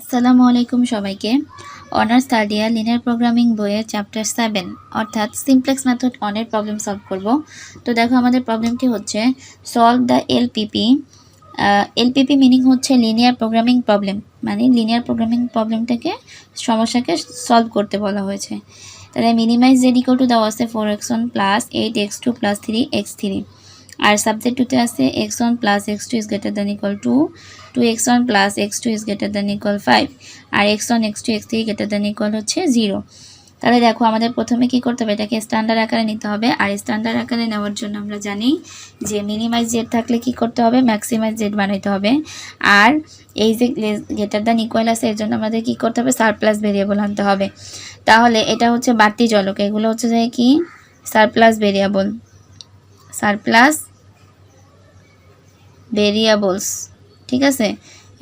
আসসালামু আলাইকুম সবাইকে। Honours third year linear programming বইয়ের চ্যাপ্টার সেভেন অর্থাৎ সিমপ্লেক্স মেথড অনের প্রবলেম সলভ করব। তো দেখো আমাদের প্রবলেমটি হচ্ছে solve the LPP LPP meaning হচ্ছে লিনিয়ার প্রোগ্রামিং প্রবলেম মানে লিনিয়ার প্রোগ্রামিং প্রবলেমটাকে সমস্যাকে সলভ করতে বলা হয়েছে। তাহলে মিনিমাইজ জেড ইকুয়াল টু দেওয়া ওয়াসে four X one plus eight X two plus three X three আর সাবজেক্ট টুতে আছে X one plus X two is greater than equal to two X one plus X two is greater than equal five R X one X two X three greater than equal হচ্ছে zero তাহলে দেখো, আমাদের প্রথমে কি করতে হবে? এটাকে standard আকারে নিতে হবে। আর স্ট্যান্ডার্ড আকারে নেওয়ার জন্য আমরা জানি যে মিনিমাইজ জেড থাকলে কি করতে হবে? ম্যাক্সিমাইজ জেড বানাইতে হবে। আর এই যে গ্রেটার দ্যান ইকুয়াল আছে, এর জন্য আমাদের কি করতে হবে? সারপ্লাস ভেরিয়েবল আনতে হবে। তাহলে এটা হচ্ছে বাড়তি জলক এগুলো হচ্ছে যে কি? সারপ্লাস ভেরিয়েবল সারপ্লাস ভেরিয়েবলস ঠিক আছে?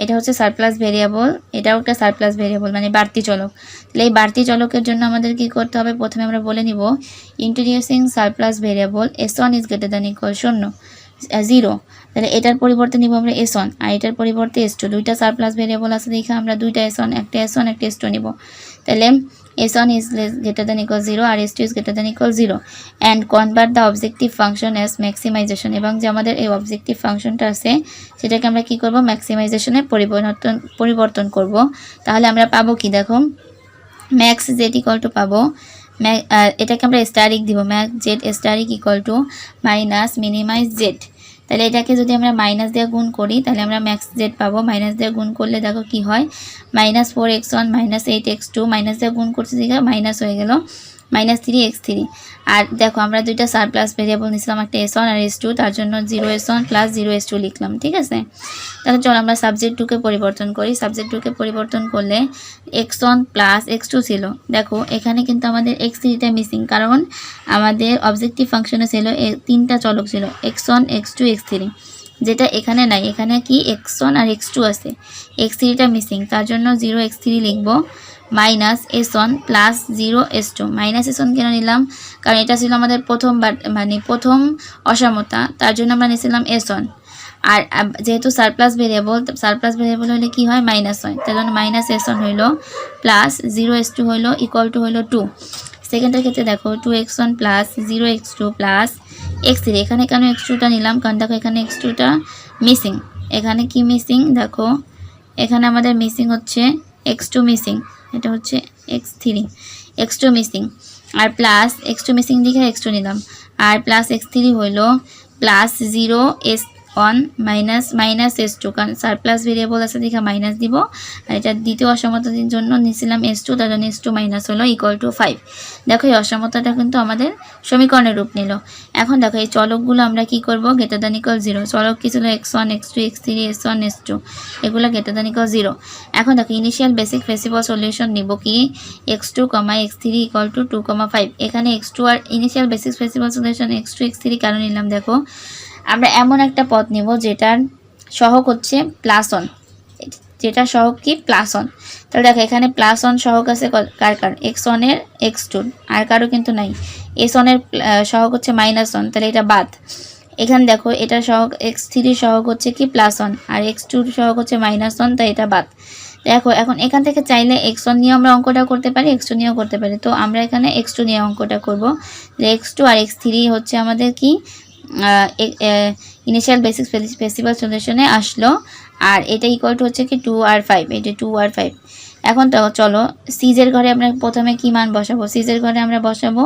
এটা হচ্ছে সারপ্লাস ভেরিয়েবল এটাও একটা সারপ্লাস ভেরিয়েবল মানে বাড়তি চলক। তাহলে এই বাড়তি চলকের জন্য আমাদের কি করতে হবে? প্রথমে আমরা বলে নিব introducing surplus variable S one is greater than equal শূন্য জিরো তাহলে এটার পরিবর্তে নিব আমরা এস ওয়ান আর এটার পরিবর্তে এস টু দুইটা সারপ্লাস ভেরিয়েবল আছে দেখে আমরা দুইটা এস ওয়ান একটা এস ওয়ান একটা এস টু নিব। তাহলে S one is greater than equal zero R S two is greater than equal zero and convert the objective function as maximization এবং যে আমাদের এই অবজেক্টিভ ফাংশনটা আছে, সেটাকে আমরা কি করব? ম্যাক্সিমাইজেশনে পরিবর্তন পরিবর্তন করব। তাহলে আমরা পাবো কি? দেখো ম্যাক্স জেড ইকুয়াল টু পাবো। এটাকে আমরা স্টারিক দিব। Max Z asterisk equal to minus minimize Z তাহলে এটাকে যদি আমরা মাইনাস দিয়ে গুণ করি, তাহলে আমরা ম্যাক্স জেড পাবো। মাইনাস দিয়ে গুণ করলে দেখো কি হয়? Minus four X one minus eight X two minus দিয়ে গুণ করছে দেখে মাইনাস হয়ে গেল। মাইনাস থ্রি এক্স থ্রি আর দেখো, আমরা দুইটা সার প্লাস ভেরিয়েবল নিয়েছিলাম, একটা এস ওয়ান আর এস টু তার জন্য zero S one plus zero S two লিখলাম, ঠিক আছে? তাহলে চলো আমরা সাবজেক্ট টুকে পরিবর্তন করি। সাবজেক্ট টুকে পরিবর্তন করলে X one plus X two ছিল। দেখো, এখানে কিন্তু আমাদের এক্স থ্রিটা মিসিং কারণ আমাদের অবজেক্টিভ ফাংশনে ছিল তিনটা চলক ছিল X one X two X three যেটা এখানে নাই, এখানে কি এক্স ওয়ান আর এক্স টু আছে। এক্স থ্রিটা মিসিং তার জন্য জিরো এক্স থ্রি লিখব। Minus S one plus zero S two minus S কেন নিলাম? কারণ এটা ছিল আমাদের প্রথম মানে প্রথম অসমতা, তার জন্য আমরা নিয়েছিলাম এস ওয়ান আর যেহেতু সারপ্লাস ভেরিয়েবল সারপ্লাস ভেরিয়েবল হলে কি হয়? মাইনাস হয়। তার জন্য মাইনাস এস ওয়ান হইল প্লাস জিরো এস টু হইল ইকুয়াল টু হইল টু সেকেন্ডের ক্ষেত্রে দেখো two X one plus zero X two plus X three এখানে কেন এক্স টুটা নিলাম? কারণ দেখো এখানে এক্স টুটা মিসিং এখানে কি মিসিং দেখো, এখানে আমাদের মিসিং হচ্ছে এক্স টু মিসিং এটা হচ্ছে X three. X two missing আর প্লাস এক্স টু মিসিং লিখে এক্স টু নিলাম। আর প্লাস এক্স থ্রি হইল plus zero S one minus minus S two কারণ সারপ্লাস ভেরিয়েবল আছে দেখে মাইনাস দিব। আর এটা দ্বিতীয় অসমতার জন্য নিয়েছিলাম এস টু তার জন্য এস টু মাইনাস হলো ইকুয়াল টু ফাইভ দেখো এই অসমতাটা কিন্তু আমাদের সমীকরণের রূপ নিল। এখন দেখো এই চলকগুলো আমরা কি করব? গেটার দান ইকুয়াল জিরো চলক কি ছিল? X one X two X three S one S two এগুলো গেটার দান ইকুয়াল জিরো এখন দেখো ইনিশিয়াল বেসিক ফেসিবল সলিউশন নিব কি? X two comma X three equal to two comma five এখানে এক্স টু আর initial basic feasible solution X two X three কেন নিলাম দেখো? আমরা এমন একটা পথ নেব যেটার সহক হচ্ছে প্লাস অন যেটা সহক কি? প্লাস অন তাহলে দেখো, এখানে প্লাস অন সহক আছে কার কার? এক্স ওয়ানের এক্স টুর আর কারও কিন্তু নাই। এস ওয়ানের সহক হচ্ছে মাইনাস ওয়ান তাহলে এটা বাদ। এখানে দেখো এটা সহক, এক্স থ্রি সহক হচ্ছে কি? প্লাস ওয়ান আর এক্স টুর সহক হচ্ছে মাইনাস ওয়ান তাই এটা বাদ। দেখো, এখন এখান থেকে চাইলে এক্স ওয়ান নিয়ে আমরা অঙ্কটা করতে পারি, এক্স টু নিয়েও করতে পারি। তো আমরা এখানে এক্স টু নিয়ে অঙ্কটা করব। এক্স টু আর এক্স থ্রি হচ্ছে আমাদের কি? ইনিশিয়াল বেসিক ফেস্টিভ্যাল সলিউশনে আসলো। আর এটা ইকুয়াল টু হচ্ছে কি টু আর ফাইভ এটা টু আর ফাইভ এখন তো চলো সিজের ঘরে আমরা প্রথমে কি মান বসাবো? সিজের ঘরে আমরা বসাবো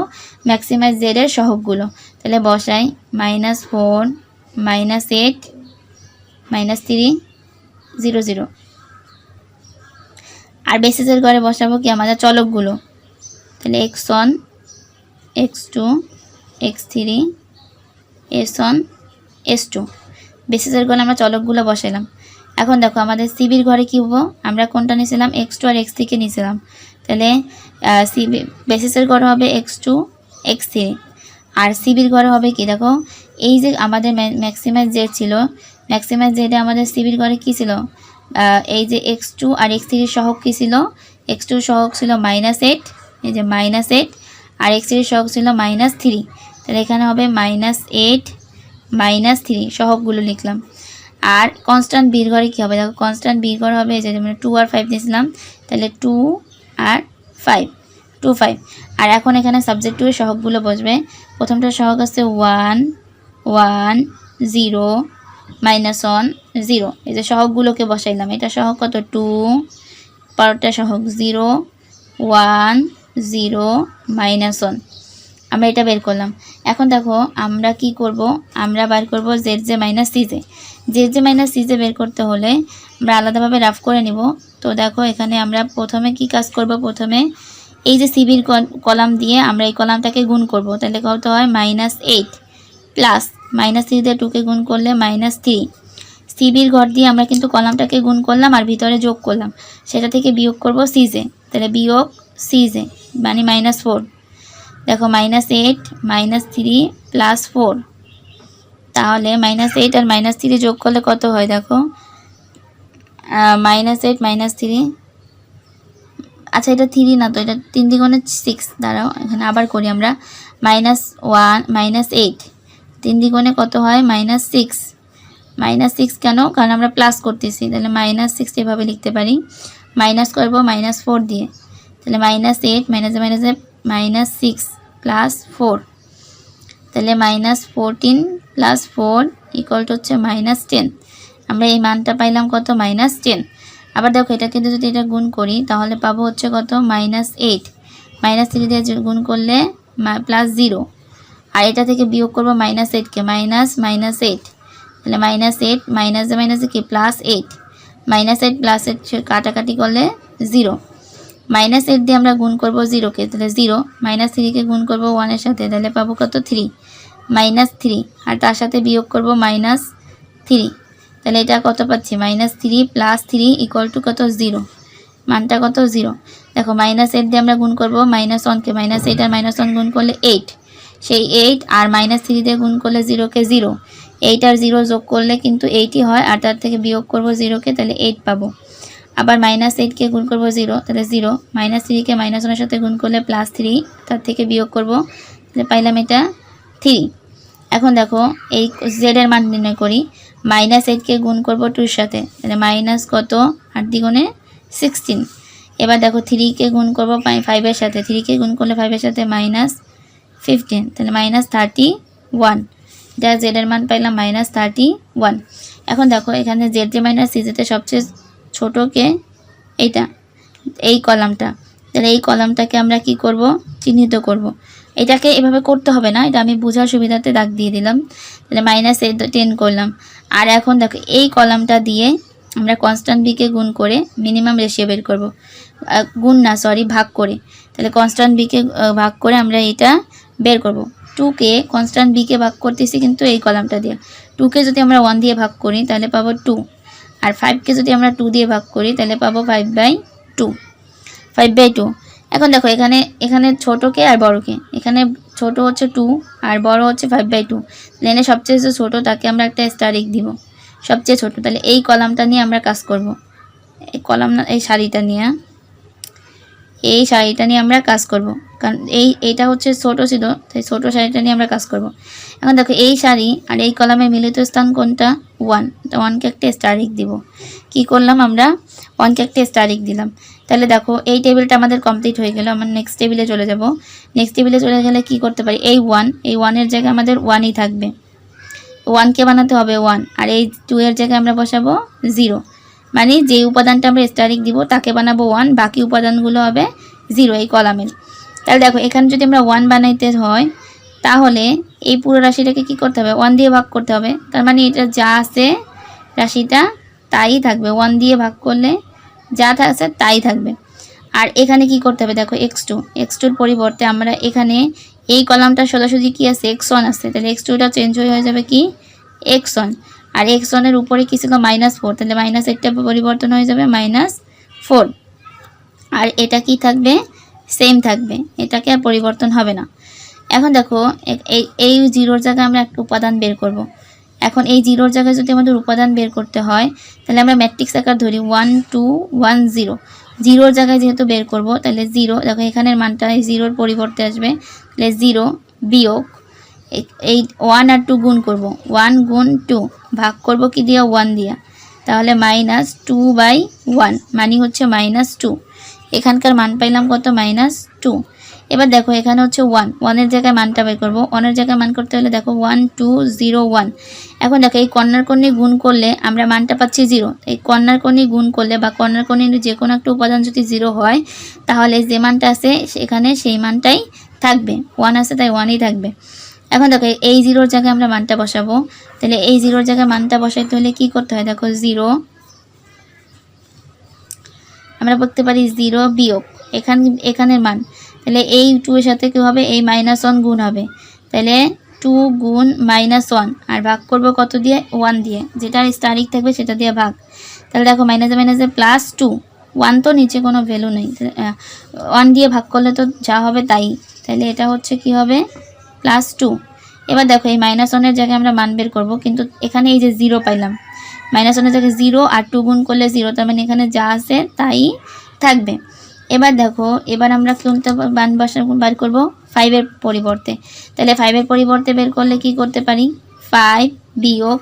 ম্যাক্সিমাইজ জেডের সহগগুলো। তাহলে বসাই minus four minus eight minus three zero zero আর বেসিসের ঘরে বসাবো কি আমাদের চলকগুলো? তাহলে X one X two X three S one, S two. বেসিসের ঘরে আমরা চলকগুলো বসাইলাম। এখন দেখো, আমাদের সিবির ঘরে কী হব? আমরা কোনটা নিয়েছিলাম? এক্স টু আর এক্স থ্রিকে নিয়েছিলাম। তাহলে সিবি, বেসিসের ঘরে হবে এক্স টু, এক্স থ্রি। আর সিবির ঘরে হবে কি? দেখো, এই যে আমাদের ম্যাক্সিমাইজ জেড ছিল, ম্যাক্সিমাইজ জেডে আমাদের সিবির ঘরে কী ছিল? এই যে এক্স টু আর এক্স থ্রির সহক কী ছিল? এক্স টু সহক ছিল মাইনাস এইট এই যে মাইনাস এইট আর এক্স থ্রির সহক ছিল মাইনাস থ্রি তাহলে এখানে হবে মাইনাস এইট মাইনাস থ্রি সহগগুলো লিখলাম। আর কনস্ট্যান্ট বীর ঘরে কী হবে? দেখো কনস্ট্যান্ট বীর ঘর হবে যে মানে টু আর ফাইভ দিয়েছিলাম, তাহলে টু আর ফাইভ টু ফাইভ আর এখন এখানে সাবজেক্ট টু এর সহগগুলো বসবে। প্রথমটা সহগ আছে one one zero minus one zero এই যে সহগগুলোকে বসাইলাম। এটা সহগ কত? টু পরেরটা সহগ zero one zero minus one আমরা এটা বের করলাম। এখন দেখো, আমরা কি করব? আমরা বার করব Z J minus CJ Z J minus CJ বের করতে হলে আমরা আলাদাভাবে রাফ করে নিব। তো দেখো, এখানে আমরা প্রথমে কি কাজ করব? প্রথমে এই যে সিবির কলাম দিয়ে আমরা এই কলামটাকে গুণ করব। তাহলে কত হয়? Minus eight plus minus three দিয়ে টুকে গুণ করলে মাইনাস থ্রি সিবির ঘর দিয়ে আমরা কিন্তু কলামটাকে গুণ করলাম আর ভিতরে যোগ করলাম। সেটা থেকে বিয়োগ করব সিজে তাহলে বিয়োগ সিজে মানে মাইনাস ফোর দেখো minus eight minus three plus four তাহলে মাইনাস এইট আর মাইনাস থ্রি যোগ করলে কত হয় দেখো? মাইনাস এইট মাইনাস থ্রি আচ্ছা এটা থ্রি না তো, এটা তিন দ্বিগুণে সিক্স দাঁড়াও, এখানে আবার করি আমরা। মাইনাস ওয়ান মাইনাস এইট তিন দ্বিগুণে কত হয়? মাইনাস সিক্স মাইনাস সিক্স কেন? কারণ আমরা প্লাস করতেছি, তাহলে মাইনাস সিক্স এভাবে লিখতে পারি। মাইনাস করব মাইনাস ফোর দিয়ে। তাহলে মাইনাস এইট মাইনাসে মাইনাসে মাইনাস সিক্স প্লাস ফোর তাহলে minus fourteen plus four equal হচ্ছে মাইনাস টেন আমরা এই মানটা পাইলাম কত? মাইনাস টেন আবার দেখো, এটা কিন্তু যদি এটা গুণ করি, তাহলে পাবো হচ্ছে কত? মাইনাস এইট মাইনাস থ্রি দিয়ে গুণ করলে প্লাস জিরো আর এটা থেকে বিয়োগ করব মাইনাস এইটকে মাইনাস মাইনাস এইট তাহলে মাইনাস এইট মাইনাসে মাইনাসে কি? Plus eight minus eight plus eight কাটাকাটি করলে জিরো মাইনাস এইট দিয়ে আমরা গুণ করব জিরোকে তাহলে জিরো মাইনাস থ্রিকে গুণ করব ওয়ানের সাথে, তাহলে পাবো কত? থ্রি মাইনাস থ্রি আর তার সাথে বিয়োগ করব মাইনাস থ্রি তাহলে এটা কত পাচ্ছি? Minus three plus three equal to কত? জিরো মানটা কত? জিরো দেখো মাইনাস এইট দিয়ে আমরা গুণ করব মাইনাস ওয়ানকে মাইনাস এইট আর মাইনাস ওয়ান গুণ করলে এইট সেই এইট আর মাইনাস থ্রি দিয়ে গুণ করলে জিরোকে জিরো এইট আর জিরো যোগ করলে কিন্তু এইটই হয়, আর তার থেকে বিয়োগ করব জিরোকে তাহলে এইট পাবো। আবার মাইনাস এইটকে গুণ করব জিরো তাহলে জিরো মাইনাস থ্রিকে মাইনাস ওয়ানের সাথে গুণ করলে প্লাস থ্রি তার থেকে বিয়োগ করব, তাহলে পাইলাম এটা থ্রি এখন দেখো এই জেডের মান নির্ণয় করি মাইনাস এইটকে গুণ করব টুর সাথে, তাহলে মাইনাস কত? আট দ্বিগুণে সিক্সটিন এবার দেখো থ্রিকে গুণ করব ফাইভের সাথে থ্রিকে গুণ করলে ফাইভের সাথে মাইনাস ফিফটিন তাহলে মাইনাস থার্টি ওয়ান যা জেডের মান পাইলাম মাইনাস থার্টি ওয়ান এখন দেখো এখানে জেড মাইনাস সিজেতে সবচেয়ে ছোটোকে এইটা, এই কলামটা। তাহলে এই কলামটাকে আমরা কি করব? চিহ্নিত করব। এটাকে এভাবে করতে হবে না, এটা আমি বোঝার সুবিধাতে দাগ দিয়ে দিলাম। তাহলে মাইনাস টেন করলাম। আর এখন দেখো, এই কলামটা দিয়ে আমরা কনস্ট্যান্ট বিকে গুণ করে মিনিমাম রেশিও বের করব। গুণ না সরি ভাগ করে। তাহলে কনস্ট্যান্ট বিকে ভাগ করে আমরা এটা বের করব। টুকে কনস্ট্যান্ট বিকে ভাগ করতেছি কিন্তু এই কলামটা দিয়ে। টুকে যদি আমরা ওয়ান দিয়ে ভাগ করি, তাহলে পাবো টু আর ফাইভকে যদি আমরা টু দিয়ে ভাগ করি, তাহলে পাবো five by two five by two এখন দেখো, এখানে এখানে ছোটোকে আর বড়কে এখানে ছোট হচ্ছে টু আর বড় হচ্ছে ফাইভ বাই টু লেনে সবচেয়ে যে ছোটো, তাকে আমরা একটা স্টারিক দিব। সবচেয়ে ছোট। তাহলে এই কলামটা নিয়ে আমরা কাজ করব। এই কলাম না, এই শাড়িটা নিয়ে এই শাড়িটা নিয়ে আমরা কাজ করব। কারণ এই, এইটা হচ্ছে ছোটো ছিল, তাই ছোটো শাড়িটা নিয়ে আমরা কাজ করব। এখন দেখো, এই শাড়ি আর এই কলামের মিলিত স্থান কোনটা? ওয়ান ওয়ানকে একটা স্টারিক দিব। কি করলাম আমরা? ওয়ানকে একটা স্টারিক দিলাম। তাহলে দেখো, এই টেবিলটা আমাদের কমপ্লিট হয়ে গেল, আমরা নেক্সট টেবিলে চলে যাব। নেক্সট টেবিলে চলে গেলে কি করতে পারি? এই ওয়ান এই ওয়ানের জায়গায় আমাদের ওয়ানই থাকবে। ওয়ানকে বানাতে হবে ওয়ান আর এই টু এর জায়গায় আমরা বসাবো জিরো মানে যে উপাদানটা আমরা স্টারিক দিব, তাকে বানাবো ওয়ান বাকি উপাদানগুলো হবে জিরো এই কলামের তাহলে দেখো, এখানে যদি আমরা ওয়ান বানাইতে হয়, তাহলে এই পুরো রাশিটাকে কি করতে হবে? ওয়ান দিয়ে ভাগ করতে হবে। তার মানে এটা যা আছে রাশিটা তাই থাকবে। ওয়ান দিয়ে ভাগ করলে যা আছে তাই থাকবে। আর এখানে কি করতে হবে? দেখো এক্স টু এক্স টুর পরিবর্তে আমরা এখানে এই কলামটা সোজাসুজি কি আছে? এক্স ওয়ান আছে। তাহলে এক্স টুটা চেঞ্জ হয়ে যাবে কি? এক্স ওয়ান আর এক্স ওয়ানের উপরে কি ছিল মাইনাস ফোর তাহলে মাইনাস এইটটা পরিবর্তন হয়ে যাবে মাইনাস ফোর আর এটা কি থাকবে? সেম থাকবে। এটাকে আর পরিবর্তন হবে না। এখন দেখো, এই এই জিরোর জায়গায় আমরা একটা উপাদান বের করব। এখন এই জিরোর জায়গায় যদি আমাদের উপাদান বের করতে হয়, তাহলে আমরা ম্যাট্রিক্স আকার ধরি ওয়ান টু ওয়ান জিরো জিরোর জায়গায় যেহেতু বের করব, তাহলে জিরো দেখো এখানের মানটা জিরোর পরিবর্তে আসবে। তাহলে জিরো বিয়োগ এই ওয়ান আর টু গুণ করব। ওয়ান গুণ টু ভাগ করব কি দিয়ে? ওয়ান দিয়া। তাহলে মাইনাস টু বাই ওয়ান মানে হচ্ছে মাইনাস টু এখানকার মান পাইলাম কত? মাইনাস টু এবার দেখো, এখানে হচ্ছে ওয়ান ওয়ানের জায়গায় মানটা বের করব। ওয়ানের জায়গায় মান করতে হলে দেখো ওয়ান টু জিরো ওয়ান এখন দেখো, এই কর্নার কর্নি গুণ করলে আমরা মানটা পাচ্ছি জিরো এই কর্নার কর্নি গুণ করলে বা কর্নার কর্নির যে কোনো একটা উপাদান যদি জিরো হয়, তাহলে যে মানটা আছে, সেখানে সেই মানটাই থাকবে। ওয়ান আছে, তাই ওয়ানই থাকবে। এখন দেখো, এই জিরোর জায়গায় আমরা মানটা বসাবো। তাহলে এই জিরোর জায়গায় মানটা বসাইতে হলে কি করতে হয়? দেখো, জিরো। আমরা বলতে পারি জিরো বিয়োগ। এখান, এখানের মান। তাহলে এই টু এর সাথে কী হবে? এই মাইনাস ওয়ান গুণ হবে। তাহলে টু গুণ মাইনাস ওয়ান আর ভাগ করব কত দিয়ে? ওয়ান দিয়ে। যেটা স্টারিক থাকবে সেটা দিয়ে ভাগ। তাহলে দেখো মাইনাসে মাইনাসে প্লাস টু ওয়ান তো নিচে কোনো ভ্যালু নেই। ওয়ান দিয়ে ভাগ করলে তো যা হবে তাই। তাহলে এটা হচ্ছে কি হবে? প্লাস টু এবার দেখো, এই মাইনাস ওয়ানের জায়গায় আমরা মান বের করব, কিন্তু এখানে এই যে জিরো পাইলাম। মাইনাস ওয়ানের জায়গায় জিরো আর টু গুণ করলে জিরো তার মানে এখানে যা আছে তাই থাকবে। এবার দেখো, এবার আমরা কোনটা বান বাসা বার করব? ফাইভের পরিবর্তে। তাহলে ফাইভের পরিবর্তে বের করলে কি করতে পারি? ফাইভ বিয়োগ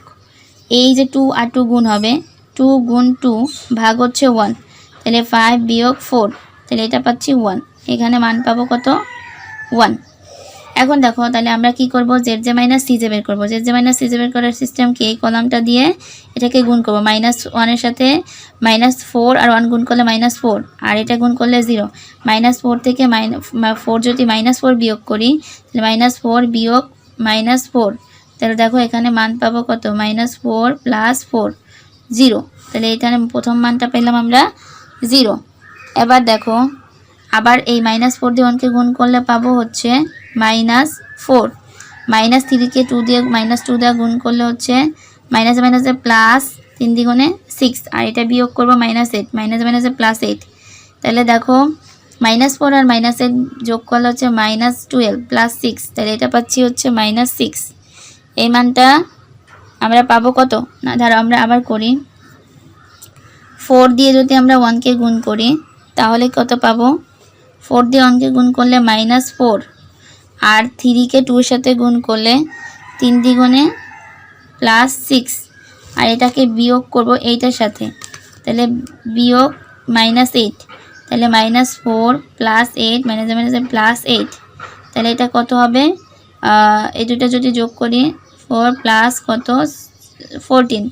এই যে টু আর টু গুণ হবে টু গুণ টু ভাগ হচ্ছে ওয়ান তাহলে ফাইভ বিয়োগ ফোর তাহলে এটা পাচ্ছি ওয়ান এখানে মান পাবো কত? ওয়ান এখন দেখো, তাহলে আমরা কি করব? Z J minus C J বের করব। Z J minus C J বের করার সিস্টেমকে এই কলামটা দিয়ে এটাকে গুণ করব। মাইনাস ওয়ানের সাথে মাইনাস ফোর আর ওয়ান গুণ করলে মাইনাস ফোর আর এটা গুণ করলে জিরো মাইনাস ফোর থেকে মাইনাস ফোর যদি মাইনাস ফোর বিয়োগ করি, তাহলে মাইনাস ফোর বিয়োগ মাইনাস ফোর তাহলে দেখো, এখানে মান পাবো কত? Minus four plus four zero তাহলে এখানে প্রথম মানটা পেলাম আমরা জিরো এবার দেখো আবার এই মাইনাস ফোর দিয়ে ওয়ানকে গুণ করলে পাবো হচ্ছে মাইনাস ফোর মাইনাস থ্রিকে টু দিয়ে মাইনাস টু দিয়ে গুণ করলে হচ্ছে মাইনাসে মাইনাসে প্লাস তিন দ্বিগুণে সিক্স আর এটা বিয়োগ করব মাইনাস এইট মাইনাস মাইনাসে প্লাস এইট তাহলে দেখো মাইনাস ফোর আর মাইনাস এইট যোগ করলে হচ্ছে মাইনাস টুয়েলভ প্লাস সিক্স তাহলে এটা পাচ্ছি হচ্ছে মাইনাস সিক্স এই মানটা আমরা পাবো কত? না, ধরো আমরা আবার করি। ফোর দিয়ে যদি আমরা ওয়ানকে গুণ করি, তাহলে কত পাবো? ফোর দিয়ে ওয়ানকে গুণ করলে মাইনাস ফোর। আর থ্রিকে টুর সাথে গুণ করলে তিন দ্বিগুণে প্লাস সিক্স। আর এটাকে বিয়োগ করব এইটার সাথে। তাহলে বিয়োগ মাইনাস এইট। তাহলে মাইনাস ফোর প্লাস এইট, মাইনাসে মাইনাসে প্লাস এইট। তাহলে এটা কত হবে? এই দুটো যদি যোগ করি, ফোর প্লাস কত? ফোরটিন।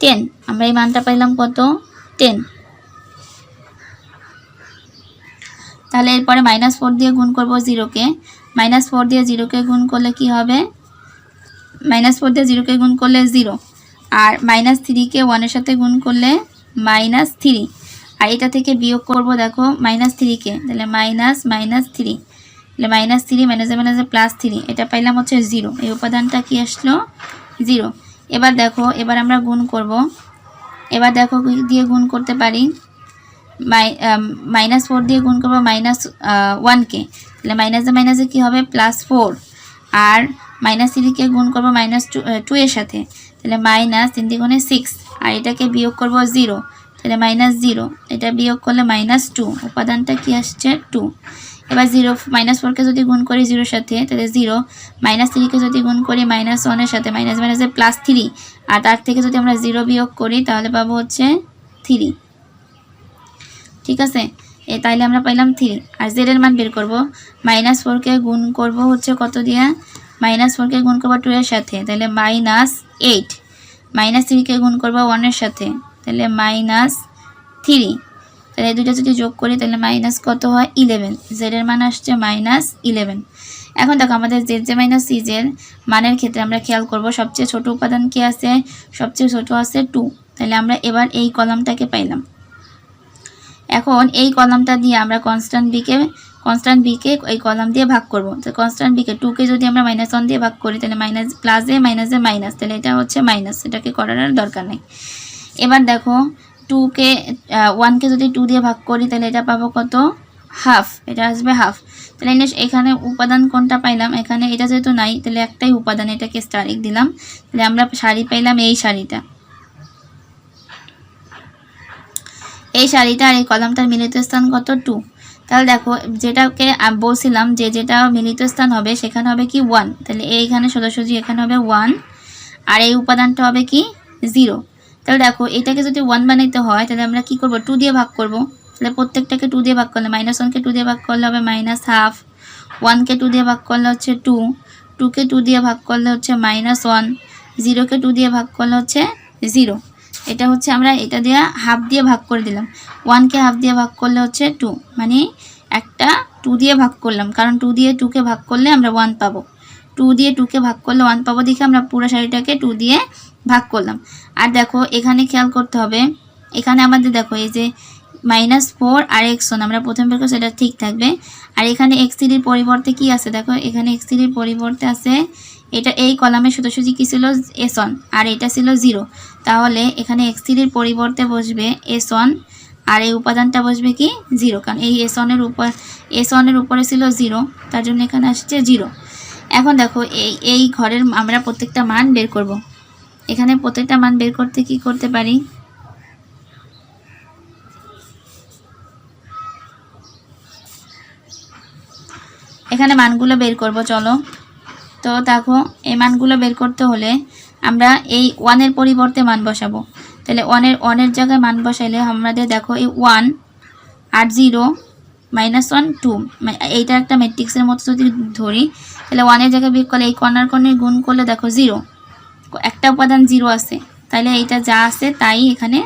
টেন। আমরা এই মানটা পাইলাম কত? টেন। তাহলে এরপরে মাইনাস ফোর দিয়ে গুণ করব জিরোকে মাইনাস ফোর দিয়ে জিরোকে গুণ করলে কি হবে? মাইনাস ফোর দিয়ে জিরোকে গুণ করলে জিরো আর মাইনাস থ্রিকে ওয়ানের সাথে গুণ করলে মাইনাস থ্রি আর এটা থেকে বিয়োগ করব দেখো মাইনাস থ্রিকে তাহলে মাইনাস মাইনাস থ্রি তাহলে মাইনাস থ্রি মাইনাসে মাইনাসে প্লাস থ্রি এটা পাইলাম হচ্ছে জিরো এই উপাদানটা কি আসলো? জিরো এবার দেখো, এবার আমরা গুণ করব। এবার দেখো দিয়ে গুণ করতে পারি? মাইনাস ফোর দিয়ে গুণ করব মাইনাস ওয়ানকে তাহলে মাইনাসে মাইনাসে কী হবে? প্লাস ফোর আর মাইনাস থ্রিকে গুণ করব মাইনাস টু টু এর সাথে। তাহলে মাইনাস তিন দ্বিগুণে সিক্স আর এটাকে বিয়োগ করব জিরো তাহলে মাইনাস জিরো এটা বিয়োগ করলে মাইনাস টু উপাদানটা কি আসছে? টু এবার জিরো মাইনাস ফোরকে যদি গুণ করি জিরোর সাথে, তাহলে জিরো মাইনাস থ্রিকে যদি গুণ করি মাইনাস ওয়ানের সাথে মাইনাস মাইনাসে প্লাস থ্রি আর তার থেকে যদি আমরা জিরো বিয়োগ করি, তাহলে পাবো হচ্ছে থ্রি ঠিক আছে? এ, তাইলে আমরা পাইলাম থ্রি। আর জেড এর মান বের করব। মাইনাস ফোরকে গুণ করব হচ্ছে কত দিয়ে? মাইনাস ফোরকে গুণ করব টু এর সাথে। তাহলে মাইনাস এইট মাইনাস থ্রিকে গুণ করব ওয়ানের সাথে। তাহলে মাইনাস থ্রি তাহলে এই দুটো যদি যোগ করি তাহলে মাইনাস কত হয়? ইলেভেন জেড এর মান আসছে মাইনাস ইলেভেন এখন দেখো, আমাদের জেড জে মাইনাস সি জের মানের ক্ষেত্রে আমরা খেয়াল করব, সবচেয়ে ছোট উপাদান কি আছে? সবচেয়ে ছোট আছে টু তাহলে আমরা এবার এই কলামটাকে পাইলাম। এখন এই কলামটা দিয়ে আমরা কনস্ট্যান্ট বিকে কনস্ট্যান্ট বিকে এই কলাম দিয়ে ভাগ করব। তো কনস্ট্যান্ট বিকে টুকে যদি আমরা মাইনাস ওয়ান দিয়ে ভাগ করি, তাহলে মাইনাস প্লাসে মাইনাসে মাইনাস তাহলে এটা হচ্ছে মাইনাস এটাকে করার আর দরকার নেই। এবার দেখো টুকে ওয়ানকে যদি টু দিয়ে ভাগ করি, তাহলে এটা পাবো কত? হাফ এটা আসবে হাফ তাহলে এখানে উপাদান কোনটা পাইলাম? এখানে এটা যেহেতু নাই, তাহলে একটাই উপাদান, এটাকে স্টারিক দিলাম। তাহলে আমরা শাড়ি পাইলাম এই শাড়িটা। এই শাড়িটা আর এই কলামটার মিলিত স্থান কত টু তাহলে দেখো, যেটাকে বলছিলাম যে যেটা মিলিত স্থান হবে, সেখানে হবে কি ওয়ান তাহলে এইখানে সোজাসুজি এখানে হবে ওয়ান আর এই উপাদানটা হবে কি জিরো তাহলে দেখো, এটাকে যদি ওয়ান বানাইতে হয়, তাহলে আমরা কি করব? টু দিয়ে ভাগ করব। তাহলে প্রত্যেকটাকে টু দিয়ে ভাগ করলে মাইনাস ওয়ানকে টু দিয়ে ভাগ করলে হবে মাইনাস হাফ ওয়ানকে টু দিয়ে ভাগ করলে হচ্ছে টু টুকে টু দিয়ে ভাগ করলে হচ্ছে মাইনাস ওয়ান জিরোকে টু দিয়ে ভাগ করলে হচ্ছে জিরো এটা হচ্ছে আমরা এটা দিয়ে হাফ দিয়ে ভাগ করে দিলাম। ওয়ানকে হাফ দিয়ে ভাগ করলে হচ্ছে টু মানে একটা টু দিয়ে ভাগ করলাম। কারণ টু দিয়ে টুকে ভাগ করলে আমরা ওয়ান পাবো। টু দিয়ে টুকে ভাগ করলে ওয়ান পাবো দেখে আমরা পুরো শাড়িটাকে টু দিয়ে ভাগ করলাম। আর দেখো, এখানে খেয়াল করতে হবে, এখানে আমাদের দেখো, এই যে মাইনাস ফোর আর এক্স ওয়ান আমরা প্রথম বের করছি এটা ঠিক থাকবে। আর এখানে এক্স থ্রির পরিবর্তে কি আছে? দেখো, এখানে এক্স থ্রির পরিবর্তে আছে এটা এই কলামে সোজাসুজি কী ছিল? এস ওয়ান আর এটা ছিল জিরো তাহলে এখানে এক্স থ্রির পরিবর্তে বসবে এস ওয়ান আর এই উপাদানটা বসবে কি? জিরো কারণ এই এস ওয়ানের উপর এস ওয়ানের উপরে ছিল জিরো তার জন্য এখানে আসছে জিরো এখন দেখো, এই এই ঘরের আমরা প্রত্যেকটা মান বের করব। এখানে প্রত্যেকটা মান বের করতে কি করতে পারি? এখানে মানগুলো বের করব, চলো। তো দেখো, এই মানগুলো বের করতে হলে আমরা এই ওয়ানের পরিবর্তে মান বসাবো। তাহলে ওয়ানের ওয়ানের জায়গায় মান বসাইলে আমাদের দেখো এই ওয়ান আর জিরো মাইনাস ওয়ান, টু। এইটা একটা ম্যাট্রিক্সের মতো যদি ধরি, তাহলে ওয়ানের জায়গায় বিয়োগ করলে এই কর্নার কর্নার গুণ করলে দেখো জিরো। একটা উপাদান জিরো আছে, তাহলে এইটা যা আছে তাই এখানে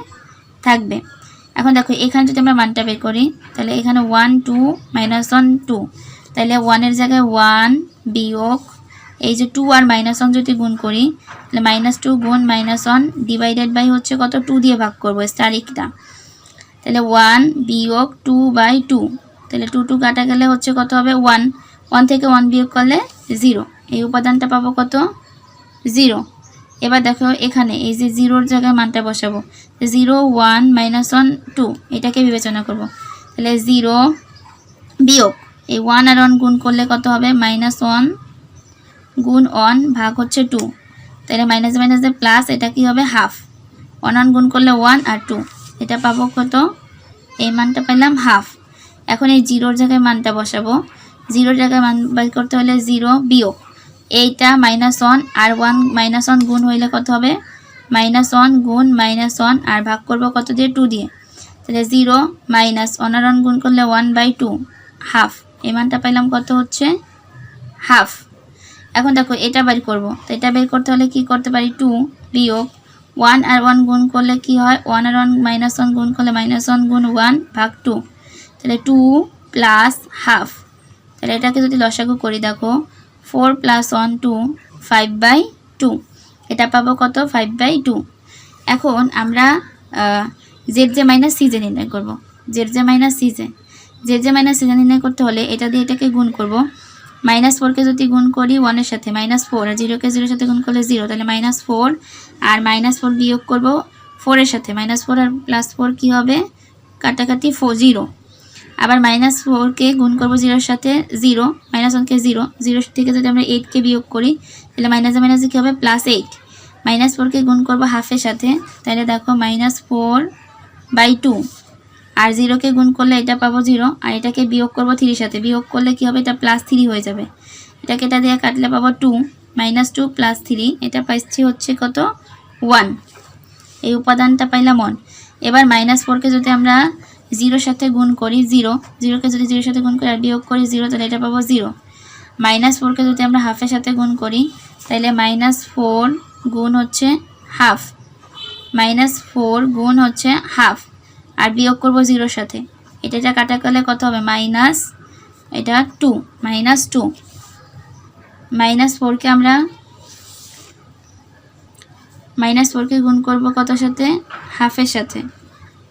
থাকবে। এখন দেখো, এখানে যদি আমরা মানটা বের করি, তাহলে এখানে one two minus one two তাহলে ওয়ানের জায়গায় ওয়ান বিয়োগ এই যে টু আর মাইনাস ওয়ান যদি গুণ করি, তাহলে মাইনাস টু গুণ মাইনাস ওয়ান ডিভাইডেড বাই হচ্ছে কত? টু দিয়ে ভাগ করব স্টারিকটা তাহলে ওয়ান বিয়োগ টু বাই টু তাহলে টু টু কাটা গেলে হচ্ছে কত হবে? ওয়ান ওয়ান থেকে ওয়ান বিয়োগ করলে জিরো এই উপাদানটা পাবো কত? জিরো এবার দেখো এখানে, এই যে জিরোর জায়গায় মানটা বসাবো zero one minus one two এটাকে বিবেচনা করব। তাহলে জিরো বিয়োগ, এই ওয়ান আর ওয়ান গুণ করলে কত হবে? মাইনাস ওয়ান গুণ ওয়ান ভাগ হচ্ছে টু তাহলে মাইনাস মাইনাসে প্লাস এটা কি হবে? হাফ ওয়ান ওয়ান গুণ করলে ওয়ান আর টু এটা পাবো কত? এই মানটা পেলাম হাফ এখন এই জিরোর জায়গায় মানটা বসাবো। জিরোর জায়গায় মান বাই করতে হলে জিরো বিয়োগ। এইটা মাইনাস ওয়ান আর ওয়ান মাইনাস ওয়ান গুণ হইলে কত হবে? মাইনাস ওয়ান গুণ মাইনাস ওয়ান আর ভাগ করব কত দিয়ে? টু দিয়ে। তাহলে জিরো মাইনাস ওয়ান আর ওয়ান গুণ করলে ওয়ান বাই টু হাফ এই মানটা পেলাম কত হচ্ছে? হাফ এখন দেখো, এটা বের করব। তো এটা বের করতে হলে কি করতে পারি? টু বিয়োগ ওয়ান আর ওয়ান গুণ করলে কি হয়? ওয়ান আর ওয়ান মাইনাস ওয়ান গুণ করলে মাইনাস ওয়ান গুণ ওয়ান ভাগ টু তাহলে টু প্লাস হাফ তাহলে এটাকে যদি লসাগু করি, দেখো four plus one two five by two এটা পাবো কত? ফাইভ বাই টু এখন আমরা জেড জে মাইনাস সিজে নির্ণয় করব। Z J minus CJ Z J minus CJ নির্ণয় করতে হলে এটা দিয়ে এটাকে গুণ করব। মাইনাস ফোরকে যদি গুণ করি ওয়ানের সাথে, মাইনাস ফোর আর জিরোকে জিরোর সাথে গুণ করলে জিরো তাহলে মাইনাস ফোর আর মাইনাস ফোর বিয়োগ করব ফোরের সাথে মাইনাস ফোর আর প্লাস ফোর কী হবে? কাটাকাটি ফোর জিরো আবার মাইনাস ফোরকে গুণ করব জিরোর সাথে জিরো মাইনাস ওয়ানকে জিরো জিরো থেকে যদি আমরা এইটকে বিয়োগ করি, তাহলে মাইনাসে মাইনাসে কী হবে? প্লাস এইট মাইনাস ফোরকে গুণ করব হাফের সাথে, তাহলে দেখো মাইনাস ফোর বাই টু আর জিরোকে গুণ করলে এটা পাবো জিরো আর এটাকে বিয়োগ করব থ্রির সাথে। বিয়োগ করলে কী হবে? এটা প্লাস থ্রি হয়ে যাবে। এটাকে এটা দিয়ে কাটলে পাবো two minus two plus three এটা পাইছি হচ্ছে কত? ওয়ান এই উপাদানটা পাইলাম ওয়ান এবার মাইনাস ফোরকে যদি আমরা জিরোর সাথে গুণ করি জিরো জিরোকে যদি জিরোর সাথে গুণ করি আর বিয়োগ করি জিরো তাহলে এটা পাবো জিরো মাইনাস ফোরকে যদি আমরা হাফের সাথে গুণ করি, তাহলে মাইনাস ফোর গুণ হচ্ছে হাফ মাইনাস ফোর গুণ হচ্ছে হাফ আর বিয়োগ করব জিরোর সাথে। এটা যা কাটা করলে কত হবে? মাইনাস এটা টু মাইনাস টু মাইনাস ফোরকে আমরা মাইনাস ফোরকে গুণ করব কত সাথে? হাফের সাথে।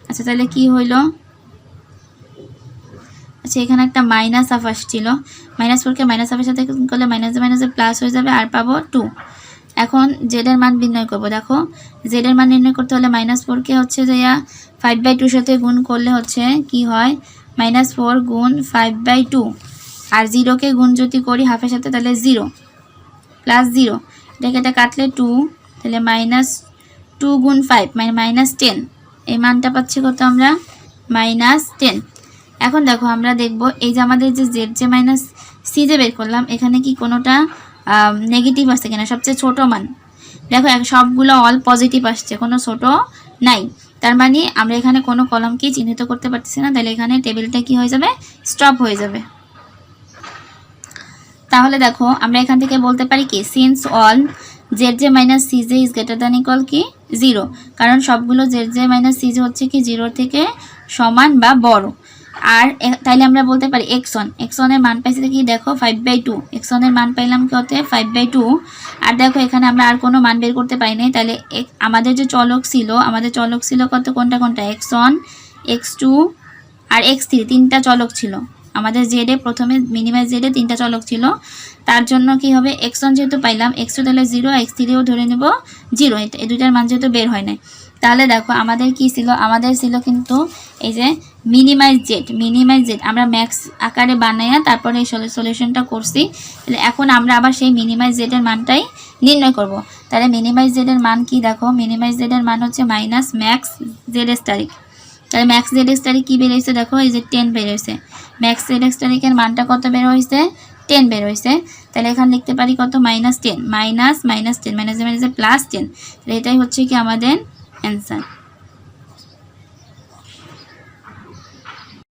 আচ্ছা তাহলে কি হইল? আচ্ছা এখানে একটা মাইনাস হাফ আসছিল। মাইনাস ফোরকে মাইনাস হাফের সাথে গুণ করলে মাইনাসে মাইনাসে প্লাস হয়ে যাবে আর পাবো টু এখন জেডের মান নির্ণয় করব। দেখো জেডের মান নির্ণয় করতে হলে মাইনাস ফোরকে হচ্ছে যে ফাইভ বাই টুর সাথে গুণ করলে হচ্ছে কি হয়? মাইনাস ফোর গুণ ফাইভ বাই টু আর জিরোকে গুণ যদি করি হাফের সাথে, তাহলে জিরো প্লাস জিরো এটাকে এটা কাটলে টু তাহলে মাইনাস টু গুণ ফাইভ মানে মাইনাস টেন এই মানটা পাচ্ছি কত আমরা? মাইনাস টেন এখন দেখো, আমরা দেখব এই যে আমাদের যে জেড জে মাইনাস সি যে বের করলাম, এখানে কি কোনোটা নেগেটিভ আসছে কিনা? সবচেয়ে ছোট মান। দেখো সবগুলো অল পজিটিভ আসছে, কোনো ছোট নাই। তার মানে আমরা এখানে কোনো কলমকেই চিহ্নিত করতে পারতেছি না, তাহলে এখানে টেবিলটা কি হয়ে যাবে? স্টপ হয়ে যাবে। তাহলে দেখো, আমরা এখান থেকে বলতে পারি কি since all Z J minus C J is greater than equal কি? জিরো কারণ সবগুলো Z J minus C J হচ্ছে কি জিরোর থেকে সমান বা বড়। আর তাইলে আমরা বলতে পারি এক্সন এক্সনের মান পাইছি কি দেখো ফাইভ বাই টু এক্সনের মান পাইলাম কি হতে ফাইভ বাই টু আর দেখো এখানে আমরা আর কোনো মান বের করতে পারি নাই। তাহলে আমাদের যে চলক ছিল, আমাদের চলক ছিল কত? কোনটা কোনটা? এক্স ওয়ান এক্স টু আর এক্স থ্রি তিনটা চলক ছিল। আমাদের জেডে প্রথমে মিনিমাম জেডে তিনটা চলক ছিল। তার জন্য কি হবে? এক্স ওয়ান যেহেতু পাইলাম এক্স টু তাহলে জিরো এক্স থ্রিও ধরে নেব জিরো এই দুইটার মান যেহেতু বের হয় নাই। তাহলে দেখো আমাদের কি ছিল? আমাদের ছিল কিন্তু এই যে মিনিমাইজ জেড মিনিমাইজ জেড আমরা ম্যাক্স আকারে বানাইয়া তারপরে এই সলিউশনটা করছি। তাহলে এখন আমরা আবার সেই মিনিমাইজ জেডের মানটাই নির্ণয় করব। তাহলে মিনিমাইজ জেডের মান কি দেখো? মিনিমাইজ জেডের মান হচ্ছে মাইনাস ম্যাক্স জেড তারিখ। তাহলে ম্যাক্স জেড তারিখ কী বের হয়েছে দেখো? এই যে টেন বের হয়েছে। ম্যাক্স জেড তারিখের মানটা কত বের হয়েছে? টেন বের হয়েছে। তাহলে এখানে লিখতে পারি কত? Minus ten minus minus ten minus minus plus ten তাহলে এটাই হচ্ছে কি আমাদের অ্যান্সার